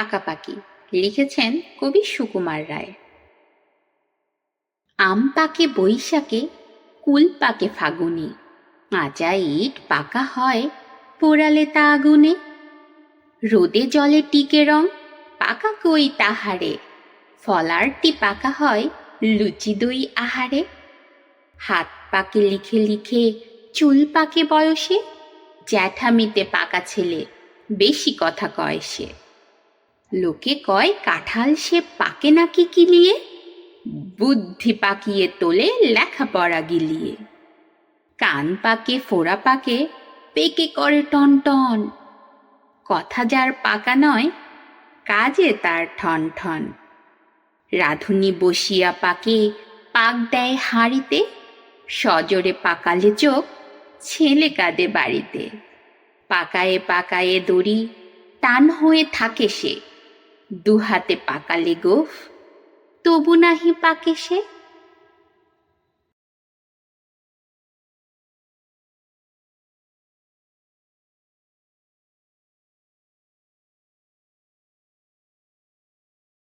পাকাপাকি, লিখেছেন কবি সুকুমার রায়। আম পাকে বৈশাখে, কুল পাকে ফাগুনে আজা ইট পাকা হয় পোড়ালে তা আগুনে। রোদে জলে টিকে রং, পাকা কই তাহারে ফলারটি পাকা হয় লুচি দই আহারে। হাত পাকে লিখে লিখে, চুল পাকে বয়সে, জ্যাঠামিতে পাকা ছেলে, বেশি কথা কয় সে। লোকে কয়, কাঁঠাল সে পাকে নাকি কিলিয়ে বুদ্ধি পাকিয়ে তোলে লেখাপড়া গিলিয়ে। কান পাকে, ফোড়া পাকে, পেকে করে টন টন। কথা যার পাকা নয়, কাজে তার ঠন ঠন। রাধুনি বসিয়া পাকে, পাক দেয় হাঁড়িতে। সজোরে পাকালে চোখ, ছেলে কাঁদে বাড়িতে। পাকায়ে পাকায়ে দড়ি, টান হয়ে থাকে সে। দুহাতে পাকালে গোফ তবু নাহি পাকে সে